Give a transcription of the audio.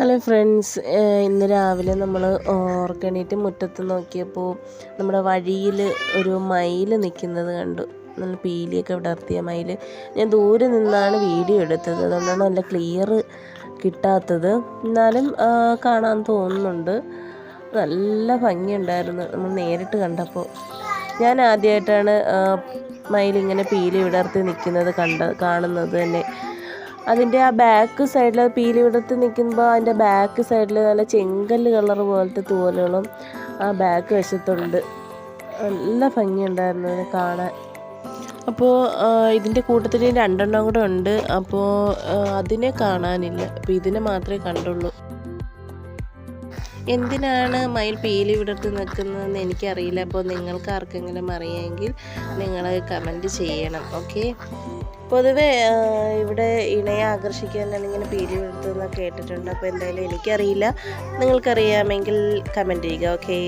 Hello friends ഇന്ന് രാവിലെ നമ്മൾ ഓർക്കണീറ്റ് മുറ്റത്ത് നോക്കിയപ്പോൾ നമ്മുടെ വഴിയിൽ ഒരു മയിൽ നിൽക്കുന്നത് കണ്ടു. നല്ല പീലിയൊക്കെ വിടർത്തിയ മയിൽ ഞാൻ ദൂരെ നിന്നാണ് വീഡിയോ എടുത്തത്. അതുകൊണ്ടാണ് നല്ല ക്ലിയർ കിട്ടാത്തത്. എന്നാലും കാണാൻ തോന്നുന്നുണ്ട്. നല്ല ഭംഗിയുണ്ടായിരുന്നു. നമ്മൾ നേരിട്ട് കണ്ടപ്പോൾ ഞാൻ ആദ്യമായിട്ടാണ് മയിലിങ്ങനെ പീലി വിടർത്തി നിൽക്കുന്നത് കണ്ട കാണുന്നത് തന്നെ. അതിന്റെ ആ ബാക്ക് സൈഡിൽ പീലി വിടർത്തി നിൽക്കുമ്പോൾ അതിന്റെ ബാക്ക് സൈഡിൽ നല്ല ചെങ്കല്ല് കളർ പോലത്തെ തൂവലുകളും ആ ബാക്ക് വശത്തുണ്ട്. നല്ല ഭംഗിയുണ്ടായിരുന്നു അതിനെ കാണാൻ. അപ്പോൾ ഇതിന്റെ കൂട്ടത്തിൽ രണ്ടെണ്ണം കൂടെ ഉണ്ട്. അപ്പോൾ അതിനെ കാണാനില്ല. അപ്പോൾ ഇതിനെ മാത്രമേ കണ്ടുള്ളൂ. എന്തിനാണ് മയിൽ പീലി വിടർത്തി നിൽക്കുന്നതെന്ന് എനിക്കറിയില്ല. അപ്പോൾ നിങ്ങൾക്ക് ആർക്കെങ്കിലും അറിയാമെങ്കിൽ നിങ്ങൾ കമന്റ് ചെയ്യണം. ഓക്കെ പൊതുവെ ഇവിടെ ഇണയെ ആകർഷിക്കാൻ ഇങ്ങനെ പീലി വിടർത്തുന്നത് കേട്ടിട്ടുണ്ട്. അപ്പോൾ എന്തായാലും എനിക്കറിയില്ല. നിങ്ങൾക്കറിയാമെങ്കിൽ കമന്റ് ചെയ്യുക. ഓക്കെ